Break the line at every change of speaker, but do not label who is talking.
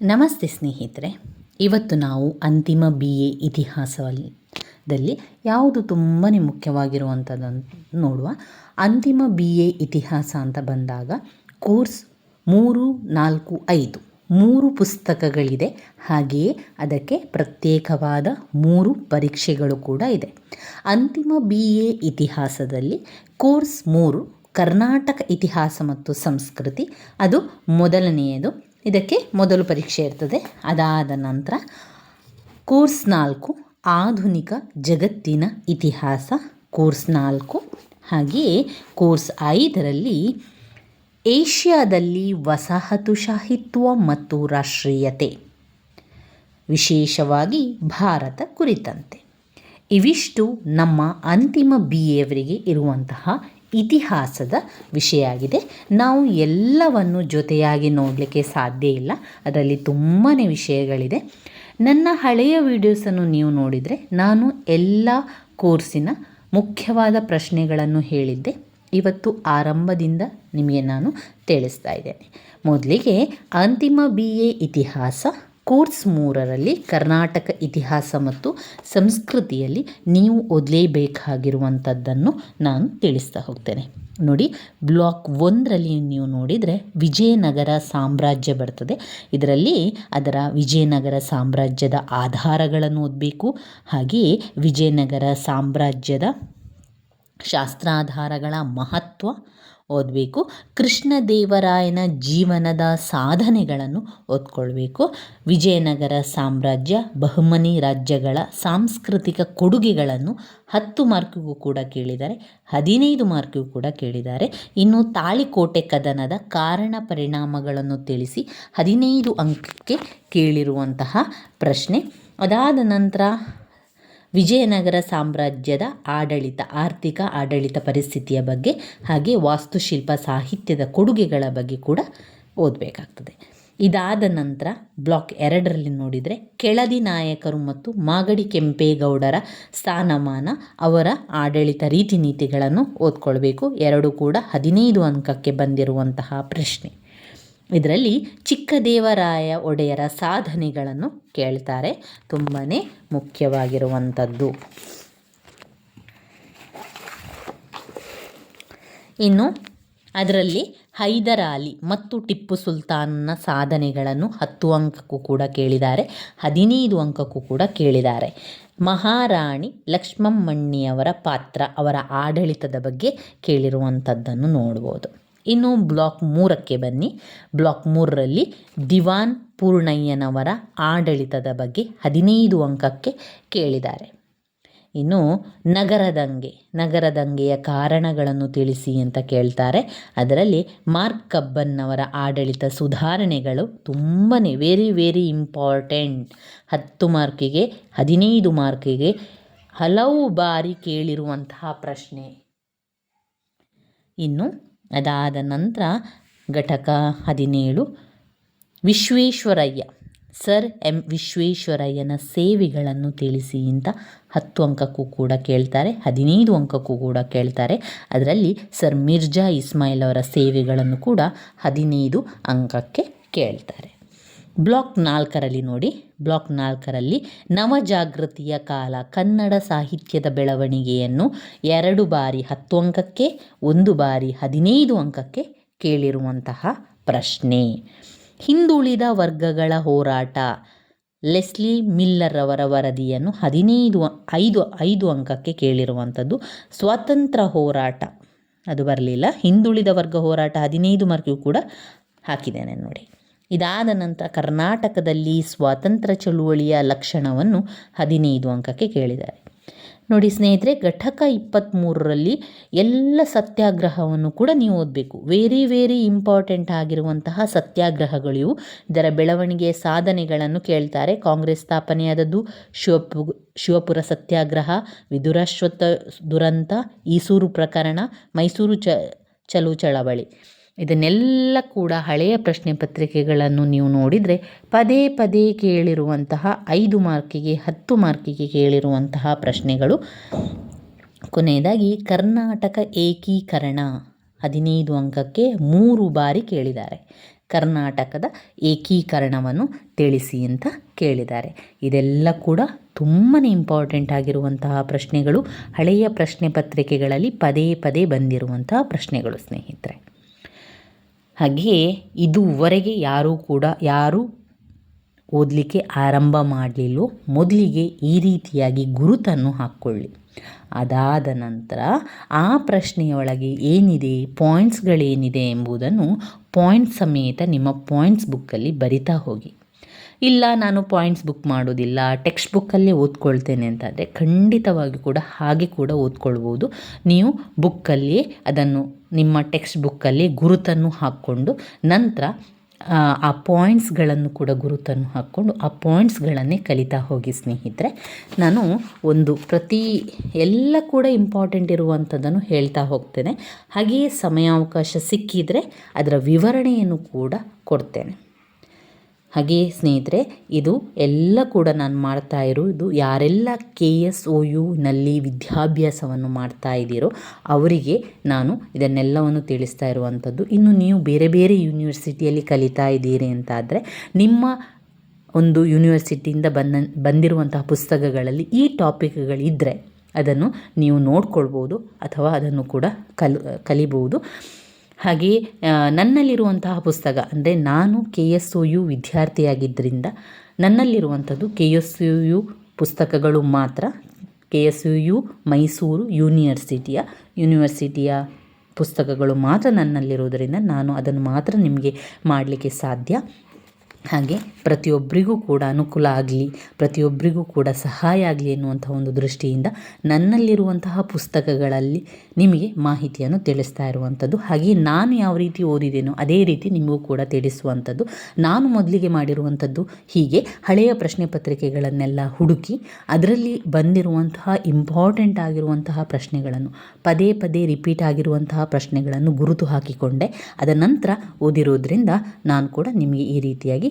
ನಮಸ್ತೆ ಸ್ನೇಹಿತರೆ, ಇವತ್ತು ನಾವು ಅಂತಿಮ ಬಿ ಎ ಇತಿಹಾಸದಲ್ಲಿ ಯಾವುದು ತುಂಬಾ ಮುಖ್ಯವಾಗಿರುವಂಥದ್ದನ್ನು ನೋಡುವ ಅಂತಿಮ ಬಿ ಎ ಇತಿಹಾಸ ಅಂತ ಬಂದಾಗ ಕೋರ್ಸ್ ಮೂರು, ನಾಲ್ಕು, ಐದು, ಮೂರು ಪುಸ್ತಕಗಳಿದೆ. ಹಾಗೆಯೇ ಅದಕ್ಕೆ ಪ್ರತ್ಯೇಕವಾದ ಮೂರು ಪರೀಕ್ಷೆಗಳು ಕೂಡ ಇದೆ. ಅಂತಿಮ ಬಿ ಎ ಇತಿಹಾಸದಲ್ಲಿ ಕೋರ್ಸ್ ಮೂರು ಕರ್ನಾಟಕ ಇತಿಹಾಸ ಮತ್ತು ಸಂಸ್ಕೃತಿ, ಅದು ಮೊದಲನೆಯದು. ಇದಕ್ಕೆ ಮೊದಲು ಪರೀಕ್ಷೆ ಇರ್ತದೆ. ಅದಾದ ನಂತರ ಕೋರ್ಸ್ ನಾಲ್ಕು, ಆಧುನಿಕ ಜಗತ್ತಿನ ಇತಿಹಾಸ ಕೋರ್ಸ್ ನಾಲ್ಕು, ಹಾಗೆಯೇ ಕೋರ್ಸ್ ಐದರಲ್ಲಿ ಏಷ್ಯಾದಲ್ಲಿ ವಸಾಹತುಶಾಹಿತ್ವ ಮತ್ತು ರಾಷ್ಟ್ರೀಯತೆ, ವಿಶೇಷವಾಗಿ ಭಾರತ ಕುರಿತಂತೆ. ಇವಿಷ್ಟು ನಮ್ಮ ಅಂತಿಮ ಬಿ ಎವರಿಗೆ ಇರುವಂತಹ ಇತಿಹಾಸದ ವಿಷಯ ಆಗಿದೆ ನಾವು ಎಲ್ಲವನ್ನು ಜೊತೆಯಾಗಿ ನೋಡಲಿಕ್ಕೆ ಸಾಧ್ಯ ಇಲ್ಲ. ಅದರಲ್ಲಿ ತುಂಬಾ ವಿಷಯಗಳಿದೆ. ನನ್ನ ಹಳೆಯ ವಿಡಿಯೋಸನ್ನು ನೀವು ನೋಡಿದರೆ ನಾನು ಎಲ್ಲ ಕೋರ್ಸಿನ ಮುಖ್ಯವಾದ ಪ್ರಶ್ನೆಗಳನ್ನು ಹೇಳಿದ್ದೆ. ಇವತ್ತು ಆರಂಭದಿಂದ ನಿಮಗೆ ನಾನು ತಿಳಿಸ್ತಾ ಇದ್ದೇನೆ. ಮೊದಲಿಗೆ ಅಂತಿಮ ಬಿ ಎ ಇತಿಹಾಸ ಕೋರ್ಸ್ ಮೂರರಲ್ಲಿ ಕರ್ನಾಟಕ ಇತಿಹಾಸ ಮತ್ತು ಸಂಸ್ಕೃತಿಯಲ್ಲಿ ನೀವು ಓದಲೇಬೇಕಾಗಿರುವಂಥದ್ದನ್ನು ನಾನು ತಿಳಿಸ್ತಾ ಹೋಗ್ತೇನೆ. ನೋಡಿ, ಬ್ಲಾಕ್ ಒಂದರಲ್ಲಿ ನೀವು ನೋಡಿದರೆ ವಿಜಯನಗರ ಸಾಮ್ರಾಜ್ಯ ಬರ್ತದೆ. ಇದರಲ್ಲಿ ಅದರ ವಿಜಯನಗರ ಸಾಮ್ರಾಜ್ಯದ ಆಧಾರಗಳನ್ನು ಓದಬೇಕು. ಹಾಗೆಯೇ ವಿಜಯನಗರ ಸಾಮ್ರಾಜ್ಯದ ಶಾಸ್ತ್ರಾಧಾರಗಳ ಮಹತ್ವ ಓದಬೇಕು. ಕೃಷ್ಣದೇವರಾಯನ ಜೀವನದ ಸಾಧನೆಗಳನ್ನು ಓದ್ಕೊಳ್ಬೇಕು. ವಿಜಯನಗರ ಸಾಮ್ರಾಜ್ಯ, ಬಹುಮನಿ ರಾಜ್ಯಗಳ ಸಾಂಸ್ಕೃತಿಕ ಕೊಡುಗೆಗಳನ್ನು ಹತ್ತು ಮಾರ್ಕಿಗೂ ಕೂಡ ಕೇಳಿದ್ದಾರೆ, ಹದಿನೈದು ಮಾರ್ಕಿಗೂ ಕೂಡ ಕೇಳಿದ್ದಾರೆ. ಇನ್ನು ತಾಳಿಕೋಟೆ ಕದನದ ಕಾರಣ ಪರಿಣಾಮಗಳನ್ನು ತಿಳಿಸಿ ಹದಿನೈದು ಅಂಕಕ್ಕೆ ಕೇಳಿರುವಂತಹ ಪ್ರಶ್ನೆ. ಅದಾದ ನಂತರ ವಿಜಯನಗರ ಸಾಮ್ರಾಜ್ಯದ ಆಡಳಿತ, ಆರ್ಥಿಕ ಆಡಳಿತ ಪರಿಸ್ಥಿತಿಯ ಬಗ್ಗೆ ಹಾಗೆ ವಾಸ್ತುಶಿಲ್ಪ ಸಾಹಿತ್ಯದ ಕೊಡುಗೆಗಳ ಬಗ್ಗೆ ಕೂಡ ಓದಬೇಕಾಗ್ತದೆ. ಇದಾದ ನಂತರ ಬ್ಲಾಕ್ ಎರಡರಲ್ಲಿ ನೋಡಿದರೆ ಕೆಳದಿ ನಾಯಕರು ಮತ್ತು ಮಾಗಡಿ ಕೆಂಪೇಗೌಡರ ಸ್ಥಾನಮಾನ, ಅವರ ಆಡಳಿತ ರೀತಿ ನೀತಿಗಳನ್ನು ಓದ್ಕೊಳ್ಬೇಕು. ಎರಡು ಕೂಡ ಹದಿನೈದು ಅಂಕಕ್ಕೆ ಬಂದಿರುವಂತಹ ಪ್ರಶ್ನೆ. ಇದರಲ್ಲಿ ಚಿಕ್ಕದೇವರಾಯ ಒಡೆಯರ ಸಾಧನೆಗಳನ್ನು ಕೇಳ್ತಾರೆ. ತುಂಬಾ ಮುಖ್ಯವಾಗಿರುವಂಥದ್ದು. ಇನ್ನು ಅದರಲ್ಲಿ ಹೈದರಾಲಿ ಮತ್ತು ಟಿಪ್ಪು ಸುಲ್ತಾನ್ನ ಸಾಧನೆಗಳನ್ನು ಹತ್ತು ಅಂಕಕ್ಕೂ ಕೂಡ ಕೇಳಿದ್ದಾರೆ. ಹದಿನೈದು ಅಂಕಕ್ಕೂ ಕೂಡ ಕೇಳಿದ್ದಾರೆ. ಮಹಾರಾಣಿ ಲಕ್ಷ್ಮಮ್ಮಣ್ಣಿಯವರ ಪಾತ್ರ ಅವರ ಆಡಳಿತದ ಬಗ್ಗೆ ಕೇಳಿರುವಂಥದ್ದನ್ನು ನೋಡ್ಬೋದು. ಇನ್ನು ಬ್ಲಾಕ್ ಮೂರಕ್ಕೆ ಬನ್ನಿ. ಬ್ಲಾಕ್ ಮೂರರಲ್ಲಿ ದಿವಾನ್ ಪೂರ್ಣಯ್ಯನವರ ಆಡಳಿತದ ಬಗ್ಗೆ ಹದಿನೈದು ಅಂಕಕ್ಕೆ ಕೇಳಿದ್ದಾರೆ. ಇನ್ನು ನಗರದಂಗೆ, ನಗರದಂಗೆಯ ಕಾರಣಗಳನ್ನು ತಿಳಿಸಿ ಅಂತ ಕೇಳ್ತಾರೆ. ಅದರಲ್ಲಿ ಮಾರ್ಕ್ ಕಬ್ಬನ್ನವರ ಆಡಳಿತ ಸುಧಾರಣೆಗಳು ತುಂಬಾ ವೆರಿ ವೆರಿ ಇಂಪಾರ್ಟೆಂಟ್ ಹತ್ತು ಮಾರ್ಕಿಗೆ, ಹದಿನೈದು ಮಾರ್ಕಿಗೆ ಹಲವು ಬಾರಿ ಕೇಳಿರುವಂತಹ ಪ್ರಶ್ನೆ. ಇನ್ನು ಅದಾದ ನಂತರ ಘಟಕ ಹದಿನೇಳು, ವಿಶ್ವೇಶ್ವರಯ್ಯ. Sir M. ವಿಶ್ವೇಶ್ವರಯ್ಯನ ಸೇವೆಗಳನ್ನು ತಿಳಿಸಿ ಅಂತ ಹತ್ತು ಅಂಕಕ್ಕೂ ಕೂಡ ಕೇಳ್ತಾರೆ, ಹದಿನೈದು ಅಂಕಕ್ಕೂ ಕೂಡ ಕೇಳ್ತಾರೆ. ಅದರಲ್ಲಿ ಸರ್ ಮಿರ್ಜಾ ಇಸ್ಮಾಯಿಲ್ ಅವರ ಸೇವೆಗಳನ್ನು ಕೂಡ ಹದಿನೈದು ಅಂಕಕ್ಕೆ ಕೇಳ್ತಾರೆ. ಬ್ಲಾಕ್ ನಾಲ್ಕರಲ್ಲಿ ನೋಡಿ, ಬ್ಲಾಕ್ ನಾಲ್ಕರಲ್ಲಿ ನವಜಾಗೃತಿಯ ಕಾಲ ಕನ್ನಡ ಸಾಹಿತ್ಯದ ಬೆಳವಣಿಗೆಯನ್ನು ಎರಡು ಬಾರಿ ಹತ್ತು ಅಂಕಕ್ಕೆ, ಒಂದು ಬಾರಿ ಹದಿನೈದು ಅಂಕಕ್ಕೆ ಕೇಳಿರುವಂತಹ ಪ್ರಶ್ನೆ. ಹಿಂದುಳಿದ ವರ್ಗಗಳ ಹೋರಾಟ. ಲೆಸ್ಲಿ ಮಿಲ್ಲರ್ ಅವರ ವರದಿಯನ್ನು ಹದಿನೈದು, ಐದು ಐದು ಅಂಕಕ್ಕೆ ಕೇಳಿರುವಂಥದ್ದು ಸ್ವಾತಂತ್ರ್ಯ ಹೋರಾಟ. ಅದು ಬರಲಿಲ್ಲ. ಹಿಂದುಳಿದ ವರ್ಗ ಹೋರಾಟ ಹದಿನೈದು ಮಾರ್ಕಿಗೂ ಕೂಡ ಹಾಕಿದ್ದೇನೆ ನೋಡಿ. ಇದಾದ ನಂತರ ಕರ್ನಾಟಕದಲ್ಲಿ ಸ್ವಾತಂತ್ರ್ಯ ಚಳುವಳಿಯ ಲಕ್ಷಣವನ್ನು ಹದಿನೈದು ಅಂಕಕ್ಕೆ ಕೇಳಿದ್ದಾರೆ. ನೋಡಿ ಸ್ನೇಹಿತರೆ, ಘಟಕ ಇಪ್ಪತ್ತ್ಮೂರರಲ್ಲಿ ಎಲ್ಲ ಸತ್ಯಾಗ್ರಹವನ್ನು ಕೂಡ ನೀವು ಓದಬೇಕು. ವೆರಿ ವೆರಿ ಇಂಪಾರ್ಟೆಂಟ್ ಆಗಿರುವಂತಹ ಸತ್ಯಾಗ್ರಹಗಳಿವು ಇದರ ಬೆಳವಣಿಗೆಯ ಸಾಧನೆಗಳನ್ನು ಕೇಳ್ತಾರೆ. ಕಾಂಗ್ರೆಸ್ ಸ್ಥಾಪನೆಯಾದದ್ದು ಶಿವಪು, ಶಿವಪುರ ಸತ್ಯಾಗ್ರಹ ವಿದುರಾಶ್ವತ ದುರಂತ, ಈಸೂರು ಪ್ರಕರಣ, ಮೈಸೂರು ಚ, ಚಲು ಚಳವಳಿ. ಇದನ್ನೆಲ್ಲ ಕೂಡ ಹಳೆಯ ಪ್ರಶ್ನೆ ಪತ್ರಿಕೆಗಳನ್ನು ನೀವು ನೋಡಿದರೆ ಪದೇ ಪದೇ ಕೇಳಿರುವಂತಹ ಐದು ಮಾರ್ಕಿಗೆ, ಹತ್ತು ಮಾರ್ಕಿಗೆ ಕೇಳಿರುವಂತಹ ಪ್ರಶ್ನೆಗಳು. ಕೊನೆಯದಾಗಿ, ಕರ್ನಾಟಕ ಏಕೀಕರಣ ಹದಿನೈದು ಅಂಕಕ್ಕೆ ಮೂರು ಬಾರಿ ಕೇಳಿದ್ದಾರೆ. ಕರ್ನಾಟಕದ ಏಕೀಕರಣವನ್ನು ತಿಳಿಸಿ ಅಂತ ಕೇಳಿದ್ದಾರೆ. ಇದೆಲ್ಲ ಕೂಡ ತುಂಬಾ ಇಂಪಾರ್ಟೆಂಟ್ ಆಗಿರುವಂತಹ ಪ್ರಶ್ನೆಗಳು, ಹಳೆಯ ಪ್ರಶ್ನೆ ಪತ್ರಿಕೆಗಳಲ್ಲಿ ಪದೇ ಪದೇ ಬಂದಿರುವಂತಹ ಪ್ರಶ್ನೆಗಳು, ಸ್ನೇಹಿತರೆ. ಹಾಗೆಯೇ ಇದುವರೆಗೆ ಯಾರೂ ಕೂಡ, ಯಾರೂ ಓದಲಿಕ್ಕೆ ಆರಂಭ ಮಾಡಲಿಲ್ಲೋ, ಮೊದಲಿಗೆ ಈ ರೀತಿಯಾಗಿ ಗುರುತನ್ನು ಹಾಕ್ಕೊಳ್ಳಿ. ಅದಾದ ನಂತರ ಆ ಪ್ರಶ್ನೆಯೊಳಗೆ ಏನಿದೆ, ಪಾಯಿಂಟ್ಸ್ಗಳೇನಿದೆ ಎಂಬುದನ್ನು ಪಾಯಿಂಟ್ ಸಮೇತ ನಿಮ್ಮ ಪಾಯಿಂಟ್ಸ್ ಬುಕ್ಕಲ್ಲಿ ಬರಿತಾ ಹೋಗಿ. ಇಲ್ಲ, ನಾನು ಪಾಯಿಂಟ್ಸ್ ಬುಕ್ ಮಾಡೋದಿಲ್ಲ, ಟೆಕ್ಸ್ಟ್ ಬುಕ್ಕಲ್ಲೇ ಓದ್ಕೊಳ್ತೇನೆ ಅಂತಾದರೆ ಖಂಡಿತವಾಗಿ ಕೂಡ ಹಾಗೆ ಕೂಡ ಓದ್ಕೊಳ್ಬೋದು. ನೀವು ಬುಕ್ಕಲ್ಲಿಯೇ ಅದನ್ನು ನಿಮ್ಮ ಟೆಕ್ಸ್ಟ್ ಬುಕ್ಕಲ್ಲಿ ಗುರುತನ್ನು ಹಾಕ್ಕೊಂಡು ನಂತರ ಆ ಪಾಯಿಂಟ್ಸ್ಗಳನ್ನು ಕೂಡ ಗುರುತನ್ನು ಹಾಕ್ಕೊಂಡು ಆ ಪಾಯಿಂಟ್ಸ್ಗಳನ್ನೇ ಕಲಿತಾ ಹೋಗಿ ಸ್ನೇಹಿತರೆ. ನಾನು ಒಂದು ಪ್ರತಿ, ಎಲ್ಲ ಕೂಡ ಇಂಪಾರ್ಟೆಂಟ್ ಇರುವಂಥದ್ದನ್ನು ಹೇಳ್ತಾ ಹೋಗ್ತೇನೆ. ಹಾಗೆಯೇ ಸಮಯಾವಕಾಶ ಸಿಕ್ಕಿದರೆ ಅದರ ವಿವರಣೆಯನ್ನು ಕೂಡ ಕೊಡ್ತೇನೆ. ಹಾಗೆಯೇ ಸ್ನೇಹಿತರೆ, ಇದು ಎಲ್ಲ ಕೂಡ ನಾನು ಮಾಡ್ತಾ ಇರೋದು ಯಾರೆಲ್ಲ ಕೆ ಎಸ್ ಒ ಯುನಲ್ಲಿ ವಿದ್ಯಾಭ್ಯಾಸವನ್ನು ಮಾಡ್ತಾ ಇದ್ದೀರೋ, ಅವರಿಗೆ ನಾನು ಇದನ್ನೆಲ್ಲವನ್ನು ತಿಳಿಸ್ತಾ ಇರುವಂಥದ್ದು. ಇನ್ನು ನೀವು ಬೇರೆ ಬೇರೆ ಯೂನಿವರ್ಸಿಟಿಯಲ್ಲಿ ಕಲಿತಾ ಇದ್ದೀರಿ ಅಂತಾದರೆ, ನಿಮ್ಮ ಒಂದು ಯೂನಿವರ್ಸಿಟಿಯಿಂದ ಬಂದ, ಬಂದಿರುವಂತಹ ಪುಸ್ತಕಗಳಲ್ಲಿ ಈ ಟಾಪಿಕ್ಗಳಿದ್ದರೆ ಅದನ್ನು ನೀವು ನೋಡ್ಕೊಳ್ಬೋದು ಅಥವಾ ಅದನ್ನು ಕೂಡ ಕಲ್, ಕಲಿಬೋದು. ಹಾಗೆಯೇ ನನ್ನಲ್ಲಿರುವಂತಹ ಪುಸ್ತಕ, ಅಂದರೆ ನಾನು ಕೆ ಎಸ್ ಒ ಯು ವಿದ್ಯಾರ್ಥಿಯಾಗಿದ್ದರಿಂದ ನನ್ನಲ್ಲಿರುವಂಥದ್ದು ಕೆ ಎಸ್ ಯು ಯು ಪುಸ್ತಕಗಳು ಮಾತ್ರ. K S U U Mysuru ಯೂನಿವರ್ಸಿಟಿಯ ಯೂನಿವರ್ಸಿಟಿಯ ಪುಸ್ತಕಗಳು ಮಾತ್ರ ನನ್ನಲ್ಲಿರುವುದರಿಂದ ನಾನು ಅದನ್ನು ಮಾತ್ರ ನಿಮಗೆ ಮಾಡಲಿಕ್ಕೆ ಸಾಧ್ಯ. ಹಾಗೆ ಪ್ರತಿಯೊಬ್ಬರಿಗೂ ಕೂಡ ಅನುಕೂಲ ಆಗಲಿ, ಪ್ರತಿಯೊಬ್ಬರಿಗೂ ಕೂಡ ಸಹಾಯ ಆಗಲಿ ಎನ್ನುವಂಥ ಒಂದು ದೃಷ್ಟಿಯಿಂದ ನನ್ನಲ್ಲಿರುವಂತಹ ಪುಸ್ತಕಗಳಲ್ಲಿ ನಿಮಗೆ ಮಾಹಿತಿಯನ್ನು ತಿಳಿಸ್ತಾ ಇರುವಂಥದ್ದು. ಹಾಗೆ ನಾನು ಯಾವ ರೀತಿ ಓದಿದ್ದೇನೋ ಅದೇ ರೀತಿ ನಿಮಗೂ ಕೂಡ ತಿಳಿಸುವಂಥದ್ದು. ನಾನು ಮೊದಲಿಗೆ ಮಾಡಿರುವಂಥದ್ದು ಹೀಗೆ ಹಳೆಯ ಪ್ರಶ್ನೆ ಪತ್ರಿಕೆಗಳನ್ನೆಲ್ಲ ಹುಡುಕಿ ಅದರಲ್ಲಿ ಬಂದಿರುವಂತಹ ಇಂಪಾರ್ಟೆಂಟ್ ಆಗಿರುವಂತಹ ಪ್ರಶ್ನೆಗಳನ್ನು, ಪದೇ ಪದೇ ರಿಪೀಟ್ ಆಗಿರುವಂತಹ ಪ್ರಶ್ನೆಗಳನ್ನು ಗುರುತು ಹಾಕಿಕೊಂಡೆ. ಅದ ನಂತರ ಓದಿರೋದ್ರಿಂದ ನಾನು ಕೂಡ ನಿಮಗೆ ಈ ರೀತಿಯಾಗಿ